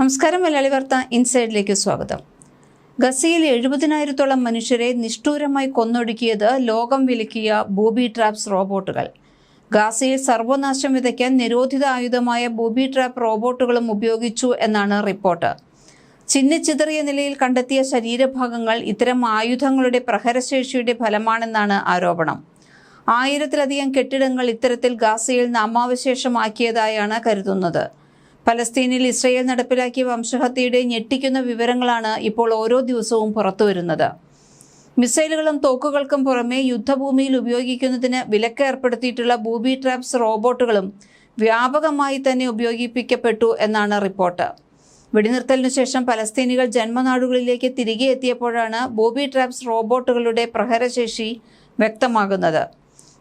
നമസ്കാരം മലയാളി വാർത്ത ഇൻസൈഡിലേക്ക് സ്വാഗതം. ഗസയിൽ എഴുപതിനായിരത്തോളം മനുഷ്യരെ നിഷ്ഠൂരമായി കൊന്നൊടുക്കിയത് ലോകം വിലക്കിയ ബോബി ട്രാപ്സ് റോബോട്ടുകൾ. ഗാസയിൽ സർവനാശം വിതയ്ക്കാൻ നിരോധിത ആയുധമായ ബോബി ട്രാപ്പ് റോബോട്ടുകളും ഉപയോഗിച്ചു എന്നാണ് റിപ്പോർട്ട്. ചിന്നിച്ചിതറിയ നിലയിൽ കണ്ടെത്തിയ ശരീരഭാഗങ്ങൾ ഇത്തരം ആയുധങ്ങളുടെ പ്രഹരശേഷിയുടെ ഫലമാണെന്നാണ് ആരോപണം. ആയിരത്തിലധികം കെട്ടിടങ്ങൾ ഇത്തരത്തിൽ ഗാസയിൽ നാമാവശേഷമാക്കിയതായാണ് കരുതുന്നത്. ഫലസ്തീനിൽ ഇസ്രയേൽ നടപ്പിലാക്കിയ വംശഹത്യയുടെ ഞെട്ടിക്കുന്ന വിവരങ്ങളാണ് ഇപ്പോൾ ഓരോ ദിവസവും പുറത്തുവരുന്നത് മിസൈലുകളും തോക്കുകൾക്കും പുറമെ യുദ്ധഭൂമിയിൽ ഉപയോഗിക്കുന്നതിന് വിലക്ക് ഏർപ്പെടുത്തിയിട്ടുള്ള ബൂബി ട്രാപ്സ് റോബോട്ടുകളും വ്യാപകമായി തന്നെ ഉപയോഗിപ്പിക്കപ്പെട്ടു എന്നാണ് റിപ്പോർട്ട്. വെടിനിർത്തലിനു ശേഷം പലസ്തീനികൾ ജന്മനാടുകളിലേക്ക് തിരികെ എത്തിയപ്പോഴാണ് ബോബി ട്രാപ്സ് റോബോട്ടുകളുടെ പ്രഹരശേഷി വ്യക്തമാകുന്നത്.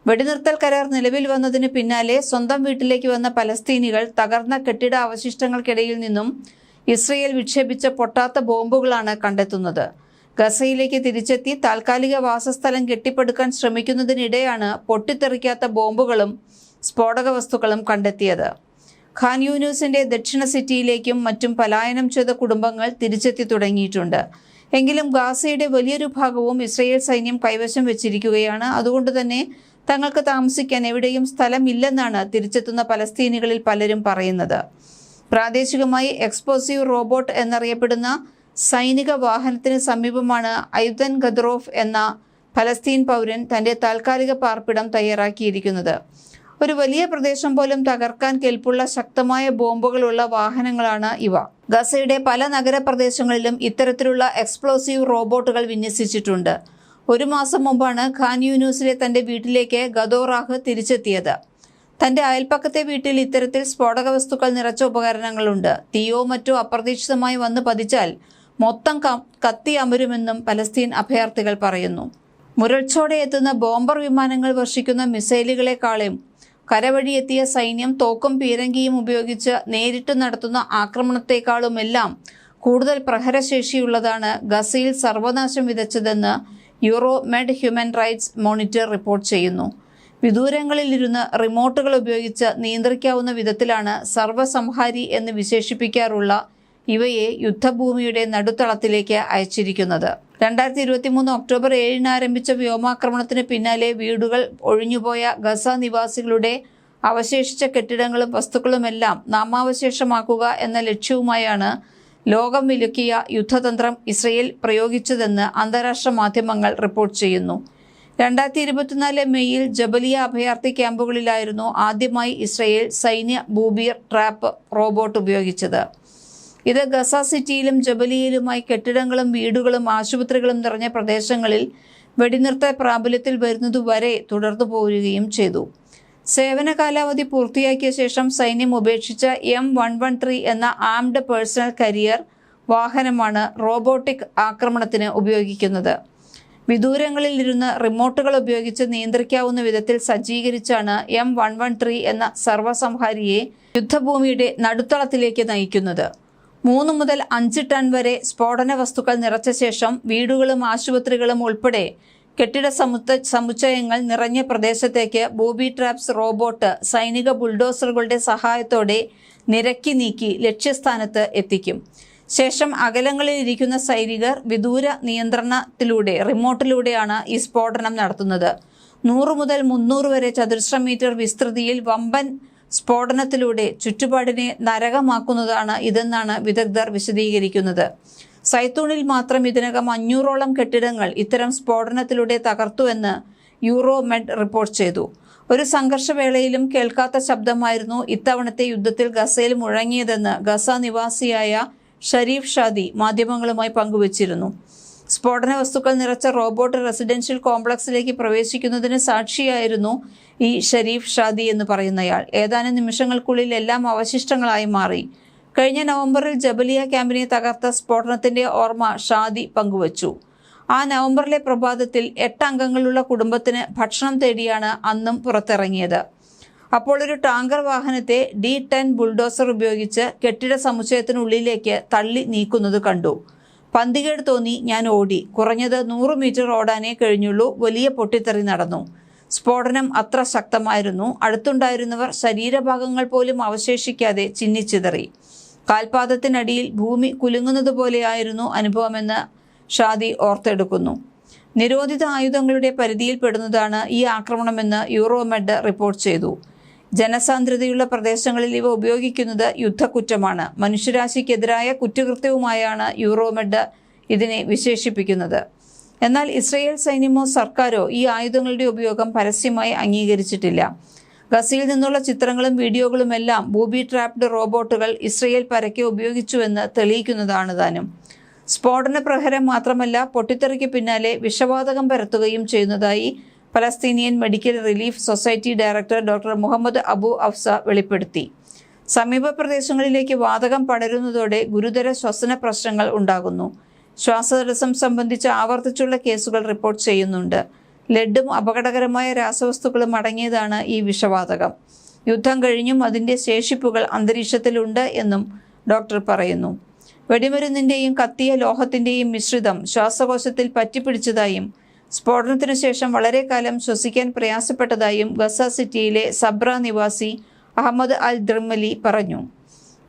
വെടിനിർത്തൽ കരാർ നിലവിൽ വന്നതിന് പിന്നാലെ സ്വന്തം വീട്ടിലേക്ക് വന്ന പലസ്തീനികൾ തകർന്ന കെട്ടിട അവശിഷ്ടങ്ങൾക്കിടയിൽ നിന്നും ഇസ്രയേൽ വിക്ഷേപിച്ച പൊട്ടാത്ത ബോംബുകളാണ് കണ്ടെത്തുന്നത്. ഗസയിലേക്ക് തിരിച്ചെത്തി താൽക്കാലിക വാസസ്ഥലം കെട്ടിപ്പടുക്കാൻ ശ്രമിക്കുന്നതിനിടെയാണ് പൊട്ടിത്തെറിക്കാത്ത ബോംബുകളും സ്ഫോടക വസ്തുക്കളും കണ്ടെത്തിയത്. ഖാൻ യൂനൂസിന്റെ ദക്ഷിണ സിറ്റിയിലേക്കും മറ്റും പലായനം ചെയ്ത കുടുംബങ്ങൾ തിരിച്ചെത്തി തുടങ്ങിയിട്ടുണ്ട്. എങ്കിലും ഗാസയുടെ വലിയൊരു ഭാഗവും ഇസ്രയേൽ സൈന്യം കൈവശം വെച്ചിരിക്കുകയാണ്. അതുകൊണ്ട് തന്നെ തങ്ങൾക്ക് താമസിക്കാൻ എവിടെയും സ്ഥലമില്ലെന്നാണ് തിരിച്ചെത്തുന്ന പലസ്തീനികളിൽ പലരും പറയുന്നത്. പ്രാദേശികമായി എക്സ്പ്ലോസീവ് റോബോട്ട് എന്നറിയപ്പെടുന്ന സൈനിക വാഹനത്തിന് സമീപമാണ് ഐദൻ ഖദ്രോഫ് എന്ന ഫലസ്തീൻ പൗരൻ തന്റെ താൽക്കാലിക പാർപ്പിടം തയ്യാറാക്കിയിരിക്കുന്നത്. ഒരു വലിയ പ്രദേശം പോലും തകർക്കാൻ കെൽപ്പുള്ള ശക്തമായ ബോംബുകളുള്ള വാഹനങ്ങളാണ് ഇവ. ഗസയുടെ പല നഗരപ്രദേശങ്ങളിലും ഇത്തരത്തിലുള്ള എക്സ്പ്ലോസീവ് റോബോട്ടുകൾ വിന്യസിച്ചിട്ടുണ്ട്. ഒരു മാസം മുമ്പാണ് ഖാൻ യൂനൂസിലെ തന്റെ വീട്ടിലേക്ക് ഗദോറാഹ് തിരിച്ചെത്തിയത്. തന്റെ അയൽപ്പക്കത്തെ വീട്ടിൽ ഇത്തരത്തിൽ സ്ഫോടക വസ്തുക്കൾ നിറച്ച ഉപകരണങ്ങളുണ്ട്. തീയോ മറ്റോ അപ്രതീക്ഷിതമായി വന്ന് പതിച്ചാൽ മൊത്തം കത്തി അമരുമെന്നും പലസ്തീൻ അഭയാർത്ഥികൾ പറയുന്നു. മുരൾച്ചോടെ എത്തുന്ന ബോംബർ വിമാനങ്ങൾ വർഷിക്കുന്ന മിസൈലുകളെക്കാളും കരവഴി എത്തിയ സൈന്യം തോക്കും പീരങ്കിയും ഉപയോഗിച്ച് നേരിട്ട് നടത്തുന്ന ആക്രമണത്തെക്കാളുമെല്ലാം കൂടുതൽ പ്രഹരശേഷിയുള്ളതാണ് ഗസയിൽ സർവനാശം വിതച്ചതെന്ന് euro med human rights monitor report ചെയ്യുന്നു. വിദൂരങ്ങളിലിരുന്ന് റിമോട്ടുകൾ ഉപയോഗിച്ച് നിയന്ത്രിക്കാവുന്ന വിധത്തിലാണ് സർവസംഹാരി എന്ന് വിശേഷിപ്പിക്കാറുള്ള ഇവയെ യുദ്ധഭൂമിയുടെ നടുത്തളത്തിലേക്ക് അയച്ചിരിക്കുന്നത്. രണ്ടായിരത്തി ഇരുപത്തി മൂന്ന് ഒക്ടോബർ ഏഴിന് ആരംഭിച്ച വ്യോമാക്രമണത്തിന് പിന്നാലെ വീടുകൾ ഒഴിഞ്ഞുപോയ ഗസ നിവാസികളുടെ അവശേഷിച്ച കെട്ടിടങ്ങളും വസ്തുക്കളുമെല്ലാം നാമാവശേഷമാക്കുക എന്ന ലക്ഷ്യവുമായാണ് ലോകം വിലക്കിയ യുദ്ധതന്ത്രം ഇസ്രയേൽ പ്രയോഗിച്ചതെന്ന് അന്താരാഷ്ട്ര മാധ്യമങ്ങൾ റിപ്പോർട്ട് ചെയ്യുന്നു. രണ്ടായിരത്തി ഇരുപത്തിനാല് മെയ്യിൽ ജബലിയ അഭയാർത്ഥി ക്യാമ്പുകളിലായിരുന്നു ആദ്യമായി ഇസ്രയേൽ സൈന്യ ബൂബിയർ ട്രാപ്പ് റോബോട്ട് ഉപയോഗിച്ചത്. ഇത് ഗസ സിറ്റിയിലും ജബലിയയിലുമായി കെട്ടിടങ്ങളും വീടുകളും ആശുപത്രികളും നിറഞ്ഞ പ്രദേശങ്ങളിൽ വെടിനിർത്ത പ്രാബല്യത്തിൽ വരുന്നതുവരെ തുടർന്നു പോരുകയും ചെയ്തു. സേവന കാലാവധി പൂർത്തിയാക്കിയ ശേഷം സൈന്യം ഉപേക്ഷിച്ച എം വൺ വൺ ത്രീ എന്ന ആംഡ് പേഴ്സണൽ കരിയർ വാഹനമാണ് റോബോട്ടിക് ആക്രമണത്തിന് ഉപയോഗിക്കുന്നത്. വിദൂരങ്ങളിൽ ഇരുന്ന് റിമോട്ടുകൾ ഉപയോഗിച്ച് നിയന്ത്രിക്കാവുന്ന വിധത്തിൽ സജ്ജീകരിച്ചാണ് എം വൺ വൺ ത്രീ എന്ന സർവസംഹാരിയെ യുദ്ധഭൂമിയുടെ നടുത്തളത്തിലേക്ക് നയിക്കുന്നത്. മൂന്ന് മുതൽ അഞ്ച് ടൺ വരെ സ്ഫോടന വസ്തുക്കൾ നിറച്ച ശേഷം വീടുകളും ആശുപത്രികളും ഉൾപ്പെടെ കെട്ടിട സമുത്ത സമുച്ചയങ്ങൾ നിറഞ്ഞ പ്രദേശത്തേക്ക് ബോബി ട്രാപ്സ് റോബോട്ട് സൈനിക ബുൾഡോസറുകളുടെ സഹായത്തോടെ നിരക്കി നീക്കി ലക്ഷ്യസ്ഥാനത്ത് എത്തിക്കും. ശേഷം അകലങ്ങളിൽ ഇരിക്കുന്ന സൈനികർ വിദൂര നിയന്ത്രണത്തിലൂടെ റിമോട്ടിലൂടെയാണ് ഈ സ്ഫോടനം നടത്തുന്നത്. നൂറ് മുതൽ മുന്നൂറ് വരെ ചതുരശ്ര മീറ്റർ വിസ്തൃതിയിൽ വമ്പൻ സ്ഫോടനത്തിലൂടെ ചുറ്റുപാടിനെ നരകമാക്കുന്നതാണ് ഇതെന്നാണ് വിദഗ്ധർ വിശദീകരിക്കുന്നത്. സൈത്തൂണിൽ മാത്രം ഇതിനകം അഞ്ഞൂറോളം കെട്ടിടങ്ങൾ ഇത്തരം സ്ഫോടനത്തിലൂടെ തകർത്തുവെന്ന് യൂറോ മെഡ് റിപ്പോർട്ട് ചെയ്തു. ഒരു സംഘർഷവേളയിലും കേൾക്കാത്ത ശബ്ദമായിരുന്നു ഇത്തവണത്തെ യുദ്ധത്തിൽ ഗസയിൽ മുഴങ്ങിയതെന്ന് ഗസ നിവാസിയായ ഷരീഫ് ഷാദി മാധ്യമങ്ങളുമായി പങ്കുവച്ചിരുന്നു. സ്ഫോടന വസ്തുക്കൾ നിറച്ച റോബോട്ട് റെസിഡൻഷ്യൽ കോംപ്ലക്സിലേക്ക് പ്രവേശിക്കുന്നതിന് സാക്ഷിയായിരുന്നു ഈ ഷരീഫ് ഷാദി എന്ന് പറയുന്നയാൾ. ഏതാനും നിമിഷങ്ങൾക്കുള്ളിൽ എല്ലാം അവശിഷ്ടങ്ങളായി മാറി. കഴിഞ്ഞ നവംബറിൽ ജബലിയ ക്യാമ്പിനെ തകർത്ത സ്ഫോടനത്തിന്റെ ഓർമ്മ ഷാദി പങ്കുവച്ചു. ആ നവംബറിലെ പ്രഭാതത്തിൽ എട്ട് അംഗങ്ങളുള്ള കുടുംബത്തിന് ഭക്ഷണം തേടിയാണ് അന്നും പുറത്തിറങ്ങിയത്. അപ്പോൾ ഒരു ടാങ്കർ വാഹനത്തെ ഡി ടെൻ ബുൾഡോസർ ഉപയോഗിച്ച് കെട്ടിട സമുച്ചയത്തിനുള്ളിലേക്ക് തള്ളി നീക്കുന്നത് കണ്ടു. പന്തികേട് തോന്നി ഞാൻ ഓടി. കുറഞ്ഞത് നൂറ് മീറ്റർ ഓടാനേ കഴിഞ്ഞുള്ളൂ. വലിയ പൊട്ടിത്തെറി നടന്നു. സ്ഫോടനം അത്ര ശക്തമായിരുന്നു. അടുത്തുണ്ടായിരുന്നവർ ശരീരഭാഗങ്ങൾ പോലും അവശേഷിക്കാതെ ചിന്നിച്ചിതറി കാൽപാദത്തിനടിയിൽ ഭൂമി കുലുങ്ങുന്നത് പോലെയായിരുന്നു അനുഭവമെന്ന് ഷാദി ഓർത്തെടുക്കുന്നു. നിരോധിത ആയുധങ്ങളുടെ പരിധിയിൽപ്പെടുന്നതാണ് ഈ ആക്രമണമെന്ന് യൂറോമെഡ് റിപ്പോർട്ട് ചെയ്തു. ജനസാന്ദ്രതയുള്ള പ്രദേശങ്ങളിൽ ഇവ ഉപയോഗിക്കുന്നത് യുദ്ധക്കുറ്റമാണ്. മനുഷ്യരാശിക്കെതിരായ കുറ്റകൃത്യവുമായാണ് യൂറോമെഡ് ഇതിനെ വിശേഷിപ്പിക്കുന്നത്. എന്നാൽ ഇസ്രയേൽ സൈന്യമോ സർക്കാരോ ഈ ആയുധങ്ങളുടെ ഉപയോഗം പരസ്യമായി അംഗീകരിച്ചിട്ടില്ല. ഗസയിൽ നിന്നുള്ള ചിത്രങ്ങളും വീഡിയോകളുമെല്ലാം ബൂബി ട്രാപ്ഡ് റോബോട്ടുകൾ ഇസ്രയേൽ പരക്കെ ഉപയോഗിച്ചുവെന്ന് തെളിയിക്കുന്നതാണ് താനും. സ്ഫോടന പ്രഹരം മാത്രമല്ല പൊട്ടിത്തെറിക്ക് പിന്നാലെ വിഷവാതകം പരത്തുകയും ചെയ്യുന്നതായി Palestinian medical relief society director doctor Muhammad Abu Afsa വെളിപ്പെടുത്തി. സമീപ പ്രദേശങ്ങളിലേക്ക് വാതകം പടരുന്നതോടെ ഗുരുതര ശ്വസന പ്രശ്നങ്ങൾ ഉണ്ടാകുന്നു. ശ്വാസതടസ്സം സംബന്ധിച്ച ആവർത്തിച്ചുള്ള കേസുകൾ റിപ്പോർട്ട് ചെയ്യുന്നുണ്ട്. ലെഡും അപകടകരമായ രാസവസ്തുക്കളും അടങ്ങിയതാണ് ഈ വിഷവാതകം. യുദ്ധം കഴിഞ്ഞും അതിന്റെ ശേഷിപ്പുകൾ അന്തരീക്ഷത്തിലുണ്ട് എന്നും ഡോക്ടർ പറയുന്നു. വെടിമരുന്നിന്റെയും കത്തിയ ലോഹത്തിന്റെയും മിശ്രിതം ശ്വാസകോശത്തിൽ പറ്റിപ്പിടിച്ചതായും സ്ഫോടനത്തിനു ശേഷം വളരെ കാലം ശ്വസിക്കാൻ പ്രയാസപ്പെട്ടതായും ഗസ സിറ്റിയിലെ സബ്ര നിവാസി അഹമ്മദ് അൽ ദ്രിമലി പറഞ്ഞു.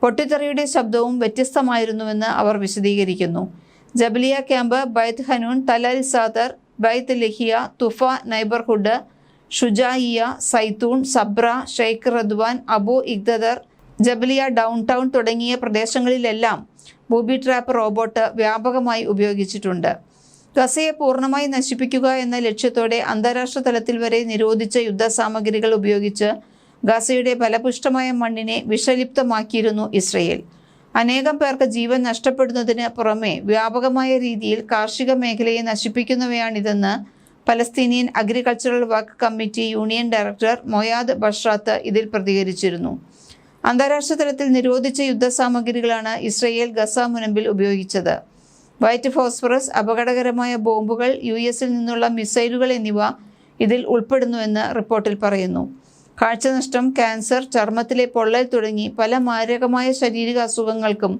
പൊട്ടിത്തെറിയുടെ ശബ്ദവും വ്യത്യസ്തമായിരുന്നുവെന്ന് അവർ വിശദീകരിക്കുന്നു. Jabalia camp ബൈത് ഹനൂൺ തലൽ സാദർ Beit Lahia Tuffah neighbourhood Shujaiya Zeitoun Sabra Sheikh Radwan Abu ഇഗ്ദദർ Jabalia downtown തുടങ്ങിയ പ്രദേശങ്ങളിലെല്ലാം ബൂബി ട്രാപ്പ് റോബോട്ട് വ്യാപകമായി ഉപയോഗിച്ചിട്ടുണ്ട്. ഗസയെ പൂർണമായി നശിപ്പിക്കുക എന്ന ലക്ഷ്യത്തോടെ അന്താരാഷ്ട്ര തലത്തിൽ വരെ നിരോധിച്ച യുദ്ധസാമഗ്രികൾ ഉപയോഗിച്ച് ഗസയുടെ ഫലപുഷ്ടമായ മണ്ണിനെ വിഷലിപ്തമാക്കിയിരുന്നു ഇസ്രയേൽ. അനേകം പേർക്ക് ജീവൻ നഷ്ടപ്പെടുന്നതിന് പുറമെ വ്യാപകമായ രീതിയിൽ കാർഷിക മേഖലയെ നശിപ്പിക്കുന്നവയാണിതെന്ന് Palestinian agricultural work committee union director Moayad Bisharat ഇതിൽ പ്രതികരിച്ചിരുന്നു. അന്താരാഷ്ട്ര തലത്തിൽ നിരോധിച്ച യുദ്ധസാമഗ്രികളാണ് ഇസ്രയേൽ ഗസ മുനമ്പിൽ ഉപയോഗിച്ചത്. വൈറ്റ് ഫോസ്ഫറസ് അപകടകരമായ ബോംബുകൾ യു എസിൽ നിന്നുള്ള മിസൈലുകൾ എന്നിവ ഇതിൽ ഉൾപ്പെടുന്നുവെന്ന് റിപ്പോർട്ടിൽ പറയുന്നു. കാഴ്ചനഷ്ടം ക്യാൻസർ ചർമ്മത്തിലെ പൊള്ളൽ തുടങ്ങി പല മാരകമായ ശാരീരിക അസുഖങ്ങൾക്കും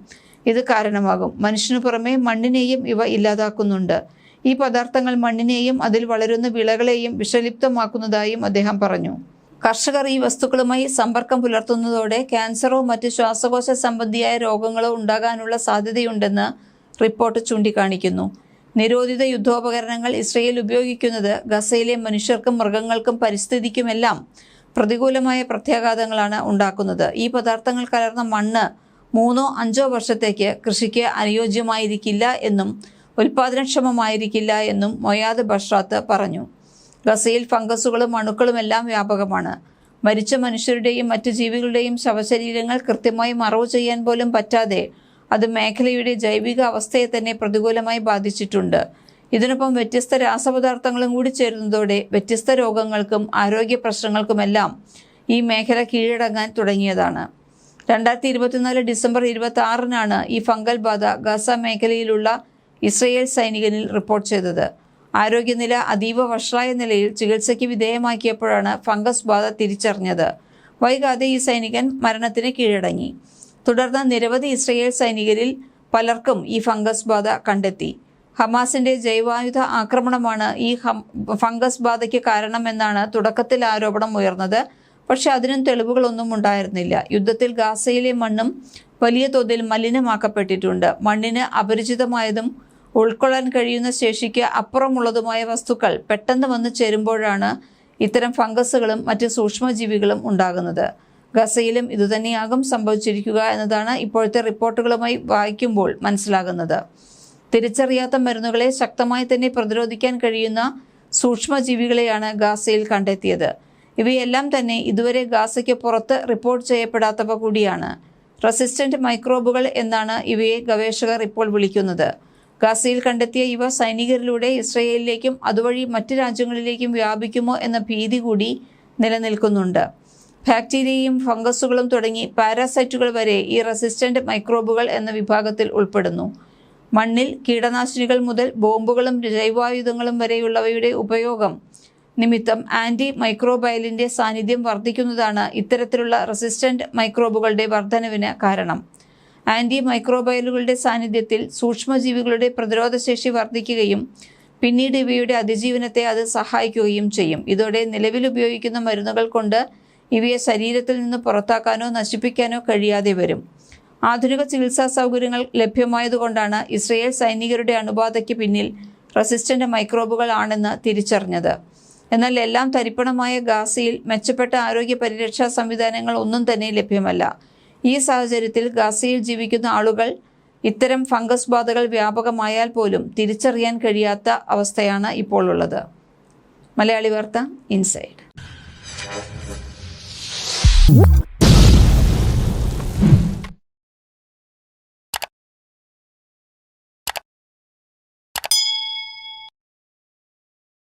ഇത് കാരണമാകും. മനുഷ്യനു പുറമെ മണ്ണിനെയും ഇവ ഇല്ലാതാക്കുന്നുണ്ട്. ഈ പദാർത്ഥങ്ങൾ മണ്ണിനെയും അതിൽ വളരുന്ന വിളകളെയും വിഷലിപ്തമാക്കുന്നതായും അദ്ദേഹം പറഞ്ഞു. കർഷകർ ഈ വസ്തുക്കളുമായി സമ്പർക്കം പുലർത്തുന്നതോടെ ക്യാൻസറോ മറ്റ് ശ്വാസകോശ സംബന്ധിയായ രോഗങ്ങളോ ഉണ്ടാകാനുള്ള സാധ്യതയുണ്ടെന്ന് റിപ്പോർട്ട് ചൂണ്ടിക്കാണിക്കുന്നു. നിരോധിത യുദ്ധോപകരണങ്ങൾ ഇസ്രയേൽ ഉപയോഗിക്കുന്നത് ഗസയിലെ മനുഷ്യർക്കും മൃഗങ്ങൾക്കും പരിസ്ഥിതിക്കുമെല്ലാം പ്രതികൂലമായ പ്രത്യാഘാതങ്ങളാണ് ഉണ്ടാക്കുന്നത്. ഈ പദാർത്ഥങ്ങൾ കലർന്ന മണ്ണ് മൂന്നോ അഞ്ചോ വർഷത്തേക്ക് കൃഷിക്ക് അനുയോജ്യമായിരിക്കില്ല എന്നും ഉൽപാദനക്ഷമമായിരിക്കില്ല എന്നും മൊയാദ് ബഷ്റാത്ത് പറഞ്ഞു. ഗസയിൽ ഫംഗസുകളും അണുക്കളുമെല്ലാം വ്യാപകമാണ്. മരിച്ച മനുഷ്യരുടെയും മറ്റു ജീവികളുടെയും ശവശരീരങ്ങൾ കൃത്യമായി മറവ് ചെയ്യാൻ പോലും പറ്റാതെ അത് മേഖലയുടെ ജൈവിക അവസ്ഥയെ തന്നെ പ്രതികൂലമായി ബാധിച്ചിട്ടുണ്ട്. ഇതിനൊപ്പം വ്യത്യസ്ത രാസപദാർത്ഥങ്ങളും കൂടി ചേരുന്നതോടെ വ്യത്യസ്ത രോഗങ്ങൾക്കും ആരോഗ്യ പ്രശ്നങ്ങൾക്കുമെല്ലാം ഈ മേഖല കീഴടങ്ങാൻ തുടങ്ങിയതാണ്. രണ്ടായിരത്തി ഇരുപത്തിനാല് ഡിസംബർ ഇരുപത്തി ആറിനാണ് ഈ ഫംഗൽ ബാധ ഗസ മേഖലയിലുള്ള ഇസ്രയേൽ സൈനികനിൽ റിപ്പോർട്ട് ചെയ്തത്. ആരോഗ്യനില അതീവ വഷളായ നിലയിൽ ചികിത്സയ്ക്ക് വിധേയമാക്കിയപ്പോഴാണ് ഫംഗസ് ബാധ തിരിച്ചറിഞ്ഞത്. വൈകാതെ ഈ സൈനികൻ മരണത്തിന് കീഴടങ്ങി. തുടർന്ന് നിരവധി ഇസ്രയേൽ സൈനികരിൽ പലർക്കും ഈ ഫംഗസ് ബാധ കണ്ടെത്തി. ഹമാസിന്റെ ജൈവായുധ ആക്രമണമാണ് ഈ ഫംഗസ് ബാധയ്ക്ക് കാരണമെന്നാണ് തുടക്കത്തിൽ ആരോപണം ഉയർന്നത്. പക്ഷെ അതിനും തെളിവുകളൊന്നും ഉണ്ടായിരുന്നില്ല. യുദ്ധത്തിൽ ഗാസയിലെ മണ്ണും വലിയ തോതിൽ മലിനമാക്കപ്പെട്ടിട്ടുണ്ട്. മണ്ണിന് അപരിചിതമായതും ഉൾക്കൊള്ളാൻ കഴിയുന്ന ശേഷിക്ക് അപ്പുറമുള്ളതുമായ വസ്തുക്കൾ പെട്ടെന്ന് വന്നു ചേരുമ്പോഴാണ് ഇത്തരം ഫംഗസുകളും മറ്റ് സൂക്ഷ്മജീവികളും ഉണ്ടാകുന്നത്. ഗസയിലും ഇതുതന്നെയാകും സംഭവിച്ചിരിക്കുക എന്നതാണ് ഇപ്പോഴത്തെ റിപ്പോർട്ടുകളുമായി വായിക്കുമ്പോൾ മനസ്സിലാകുന്നത്. തിരിച്ചറിയാത്ത മരുന്നുകളെ ശക്തമായി തന്നെ പ്രതിരോധിക്കാൻ കഴിയുന്ന സൂക്ഷ്മജീവികളെയാണ് ഗാസയിൽ കണ്ടെത്തിയത്. ഇവയെല്ലാം തന്നെ ഇതുവരെ ഗാസയ്ക്ക് പുറത്ത് റിപ്പോർട്ട് ചെയ്യപ്പെടാത്തവ കൂടിയാണ്. റെസിസ്റ്റന്റ് മൈക്രോബുകൾ എന്നാണ് ഇവയെ ഗവേഷകർ ഇപ്പോൾ വിളിക്കുന്നത്. ഗാസയിൽ കണ്ടെത്തിയ ഇവ സൈനികരിലൂടെ ഇസ്രയേലിലേക്കും അതുവഴി മറ്റ് രാജ്യങ്ങളിലേക്കും വ്യാപിക്കുമോ എന്ന ഭീതി കൂടി നിലനിൽക്കുന്നുണ്ട്. ബാക്ടീരിയയും ഫംഗസുകളും തുടങ്ങി പാരാസൈറ്റുകൾ വരെ ഈ റെസിസ്റ്റന്റ് മൈക്രോബുകൾ എന്ന വിഭാഗത്തിൽ ഉൾപ്പെടുന്നു. മണ്ണിൽ കീടനാശിനികൾ മുതൽ ബോംബുകളും ജൈവായുധങ്ങളും വരെയുള്ളവയുടെ ഉപയോഗം. നിമിത്തം ആന്റി മൈക്രോബയലിന്റെ സാന്നിധ്യം വർദ്ധിക്കുന്നതാണ് ഇത്തരത്തിലുള്ള റെസിസ്റ്റന്റ് മൈക്രോബുകളുടെ വർധനവിന് കാരണം. ആന്റി മൈക്രോബയലുകളുടെ സാന്നിധ്യത്തിൽ സൂക്ഷ്മജീവികളുടെ പ്രതിരോധശേഷി വർദ്ധിക്കുകയും പിന്നീട് ഇവയുടെ അതിജീവനത്തെ അത് സഹായിക്കുകയും ചെയ്യും. ഇതോടെ നിലവിൽ ഉപയോഗിക്കുന്ന മരുന്നുകൾ കൊണ്ട് ഇവയെ ശരീരത്തിൽ നിന്ന് പുറത്താക്കാനോ നശിപ്പിക്കാനോ കഴിയാതെ വരും. ആധുനിക ചികിത്സാ സൗകര്യങ്ങൾ ലഭ്യമായതുകൊണ്ടാണ് ഇസ്രയേൽ സൈനികരുടെ അണുബാധയ്ക്ക് പിന്നിൽ റെസിസ്റ്റന്റ് മൈക്രോബുകൾ ആണെന്ന് തിരിച്ചറിഞ്ഞത്. എന്നാൽ എല്ലാം തരിപ്പണമായ ഗാസയിൽ മെച്ചപ്പെട്ട ആരോഗ്യ പരിരക്ഷാ സംവിധാനങ്ങൾ ഒന്നും തന്നെ ലഭ്യമല്ല. ഈ സാഹചര്യത്തിൽ ഗാസയിൽ ജീവിക്കുന്ന ആളുകൾ ഇത്തരം ഫംഗസ് ബാധകൾ വ്യാപകമായാൽ പോലും തിരിച്ചറിയാൻ കഴിയാത്ത അവസ്ഥയാണ് ഇപ്പോൾ ഉള്ളത്. മലയാളി വാർത്ത ഇൻസൈഡ്.